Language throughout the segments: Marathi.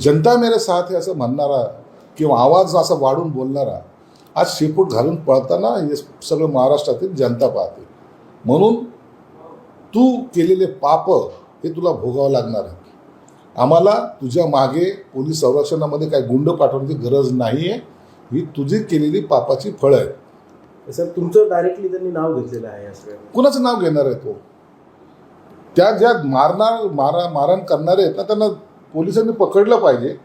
जनता मेरे साथ आहे असं म्हणणारा किंवा आवाज असा वाढून बोलणारा आज शेपूट घालून पळताना हे सगळं महाराष्ट्रातील जनता पाहते. म्हणून तू केलेले पाप हे तुला भोगावं लागणार आहे. आम्हाला तुझ्या मागे पोलीस संरक्षणामध्ये काही गुंड पाठवण्याची गरज नाही आहे ही तुझी केलेली पापाची फळं आहे सर तुमचं डायरेक्टली त्यांनी नाव घेतलेलं आहे कुणाचं नाव घेणार आहे तो? त्या ज्या मारणार मारा मारहाण करणारे आहेत ना त्यांना पोलिसांनी पकडलं पाहिजे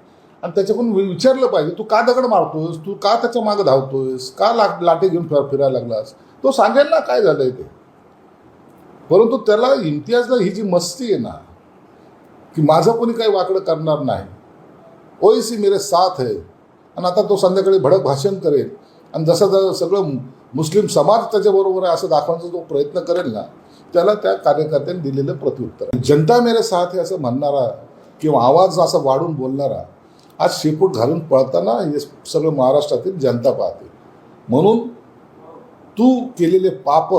आणि त्याच्याकडून विचारलं पाहिजे तू का दगड मारतोयस? तू का त्याच्या मागं धावतोयस? का ला लाटे घेऊन फिर फिरायला लागलास? तो सांगेल ना काय झालंय ते. परंतु त्याला इम्तियाजला ही जी मस्ती आहे ना की माझं कोणी काही वाकडं करणार नाही. ओएसी मेरे साथ आहे आणि आता तो संध्याकाळी भडक भाषण करेल. आणि जसं जसं सगळं मुस्लिम समाज त्याच्याबरोबर आहे असं दाखवण्याचा जो प्रयत्न करेल ना त्याला त्या कार्यकर्त्यांनी दिलेलं प्रत्युत्तर जनता मेरे साथ आहे असं म्हणणारा किंवा आवाज असा वाढून बोलणारा आज शेपूट घालून पळताना हे सगळं महाराष्ट्रातील जनता पाहते. म्हणून तू केलेले पाप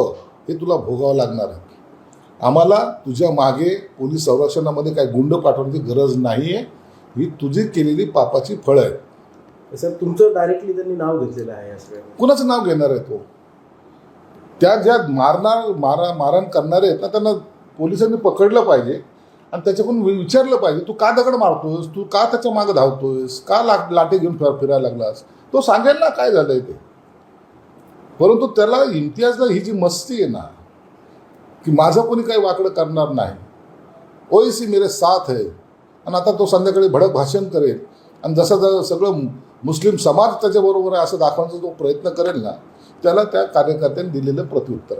हे तुला भोगावं लागणार आहे. आम्हाला तुझ्या मागे पोलीस संरक्षणामध्ये काही गुंड पाठवण्याची गरज नाही आहे ही तुझी केलेली पापाची फळं आहे सर तुमचं डायरेक्टली त्यांनी नाव घेतलेलं आहे कुणाचं नाव घेणार आहे तो? त्या ज्या मारणार मारा मारहाण करणारे आहेत ना त्यांना पोलिसांनी पकडलं पाहिजे. आणि त्याच्याकडून विचारलं पाहिजे तू का दगड मारतोयस तू का त्याच्या मागं धावतोयस का ला लाटे घेऊन फिर फिरायला लागलास? तो सांगेल ना काय झालंय ते. परंतु त्याला इम्तियाजला ही जी मस्ती आहे ना की माझं कोणी काही वाकडं करणार नाही. ओएसी मेरे साथ आहे आणि आता तो संध्याकाळी भडक भाषण करेल. आणि जसं जसं सगळं मुस्लिम समाज त्याच्याबरोबर आहे असं दाखवण्याचा जो प्रयत्न करेल ना त्याला त्या कार्यकर्त्यांनी दिलेलं प्रत्युत्तर